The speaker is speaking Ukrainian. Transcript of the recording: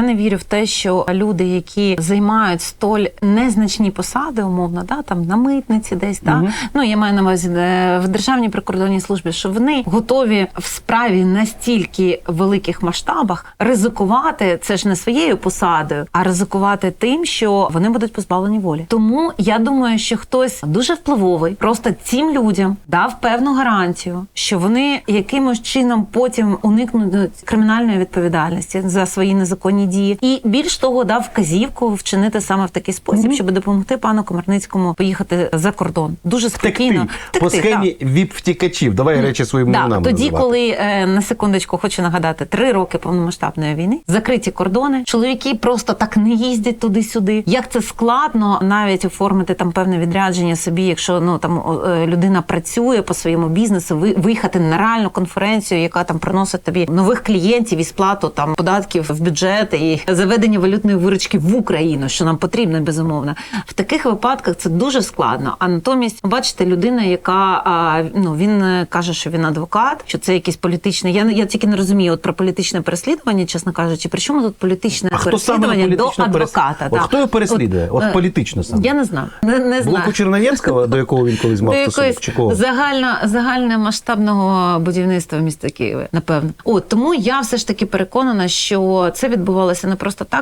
Я не вірю в те, що люди, які займають столь незначні посади, умовно, да, там на митниці, десь да, ну я маю на увазі е, в державній прикордонній службі, що вони готові в справі настільки великих масштабах ризикувати це ж не своєю посадою, а ризикувати тим, що вони будуть позбавлені волі. Тому я думаю, що хтось дуже впливовий, просто цим людям дав певну гарантію, що вони якимось чином потім уникнуть кримінальної відповідальності за свої незаконні дії, і більш того, дав вказівку вчинити саме в такий спосіб, щоб допомогти пану Комарницькому поїхати за кордон. Дуже спокійно Втекти. По схемі віп-втікачів. Давай речі своїми Да, іменами тоді, називати. коли е, на секундочку хочу нагадати, три роки повномасштабної війни, закриті кордони, чоловіки просто так не їздять туди-сюди. Як це складно навіть оформити там певне відрядження собі, якщо ну там е, людина працює по своєму бізнесу, ви- виїхати на реальну конференцію, яка там приносить тобі нових клієнтів і сплату там податків в бюджет і заведення валютної виручки в Україну, що нам потрібно безумовно. В таких випадках це дуже складно. А натомість, бачите, людина, яка ну він е, каже, що він адвокат, що це якийсь політичний. Я я тільки не розумію от про політичне переслідування, чесно кажучи, при чому тут політичне А хто саме переслідування до перес- адвоката? От да. хто його переслідує? От е, політично саме. Я не знаю. Не, не знаю. Блоку Черноєвського, до якого він колись мав стосунок, чи кого? загально, загальномасштабного будівництва міста Києва, напевно. От тому я все ж таки переконана, що це відбувалося не просто так.